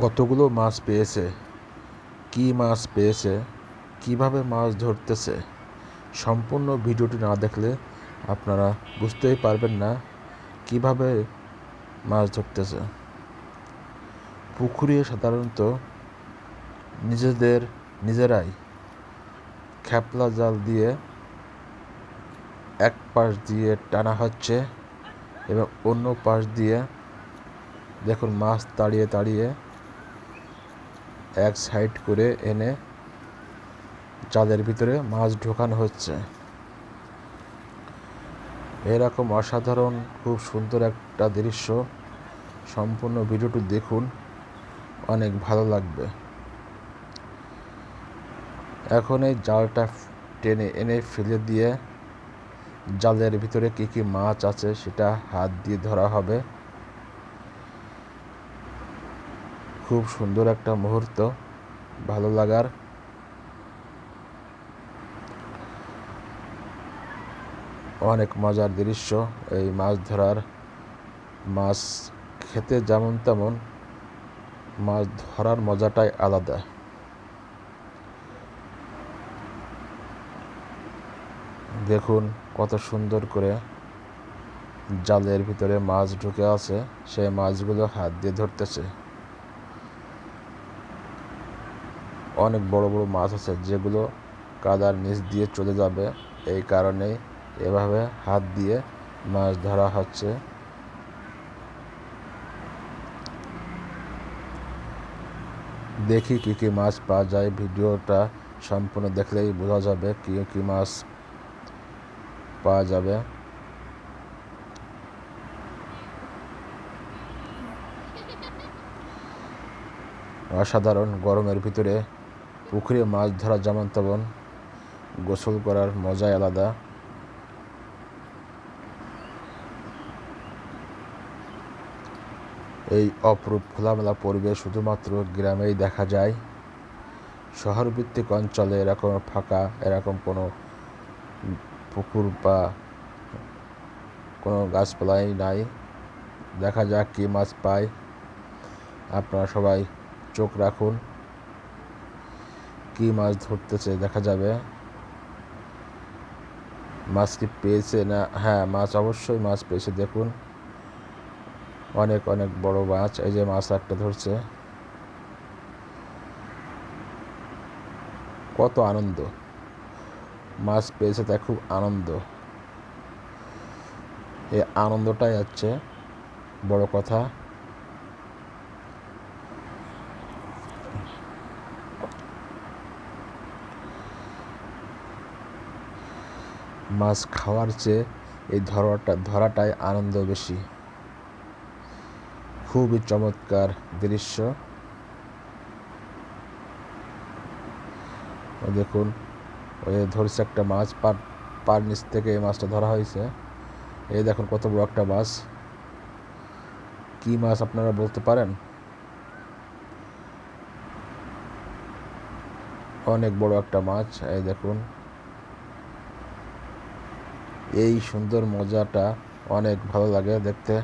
কতগুলো মাছ পেয়েছে? কী মাছ পেয়েছে? কীভাবে মাছ ধরতেছে? সম্পূর্ণ ভিডিওটি না দেখলে আপনারা বুঝতেই পারবেন না কীভাবে মাছ ধরতেছে। পুকুরে সাধারণত নিজেদের, নিজেরাই খ্যাপলা জাল দিয়ে এক পাশ দিয়ে টানা হচ্ছে এবং অন্য পাশ দিয়ে দেখুন মাছ তাড়িয়ে তাড়িয়ে এক সাইড করে এনে জালের ভিতরে মাছ ঢোকানো হচ্ছে। এরকম অসাধারণ, খুব সুন্দর একটা দৃশ্য। সম্পূর্ণ ভিডিওটি দেখুন, অনেক ভালো লাগবে। এখন এই জালটা টেনে এনে ফেলে দিয়ে জালের ভিতরে কী কী মাছ আছে সেটা হাত দিয়ে ধরা হবে। খুব সুন্দর একটা মুহূর্ত। ভালো লাগার। অনেক মজার দৃশ্য। এই মাছ ধরার মাছ খেতে যেমন তেমন মাছ ধরার মজাটাই আলাদা। দেখুন কত সুন্দর করে জালের ভিতরে মাছ ঢুকে আছে। সেই মাছগুলো হাত দিয়ে ধরতেছে। অনেক বড় বড় মাছ আছে যেগুলো কাদার নিচ দিয়ে চলে যাবে। এই কারণেই এভাবে হাত দিয়ে মাছ ধরা হচ্ছে। দেখি কী কী মাছ পাওয়া যায়। ভিডিওটা সম্পূর্ণ দেখলেই বোঝা যাবে কী কী মাছ পাওয়া যাবে। অসাধারণ গরমের ভিতরে পুকুরে মাছ ধরা যেমন তেমন, গোসল করার মজাই আলাদা। এই অপরূপ খোলামেলা পরিবেশ শুধুমাত্র গ্রামেই দেখা যায়। শহরভিত্তিক অঞ্চলে এরকম ফাঁকা, এরকম কোনো পুকুর বা কোনো গাছপালাই নাই। দেখা যাক কী মাছ পায়। আপনারা সবাই চোখ রাখুন। কী মাছ ধরতেছে, দেখা যাবে। মাছ কি পেয়েছে না হ্যাঁ মাছ অবশ্যই মাছ পেয়েছে, দেখুন। অনেক অনেক বড় মাছ, এই যে মাছ একটা ধরছে। কত আনন্দ। মাছ পেয়েছে তা খুব আনন্দ। এই আনন্দটাই হচ্ছে বড় কথা। মাছ খাওয়ার চেয়ে এই ধরাটা ধরাটাই আনন্দ বেশি। খুবই চমৎকার দৃশ্য। দেখুন, ওই ধরছে একটা মাছ, পার পার নিচ থেকে এই মাছটা ধরা হয়েছে। এই দেখুন কত বড় একটা মাছ। কি মাছ আপনারা বলতে পারেন? অনেক বড় একটা মাছ, এই দেখুন। এই সুন্দর মজাটা অনেক ভালো লাগে দেখতে।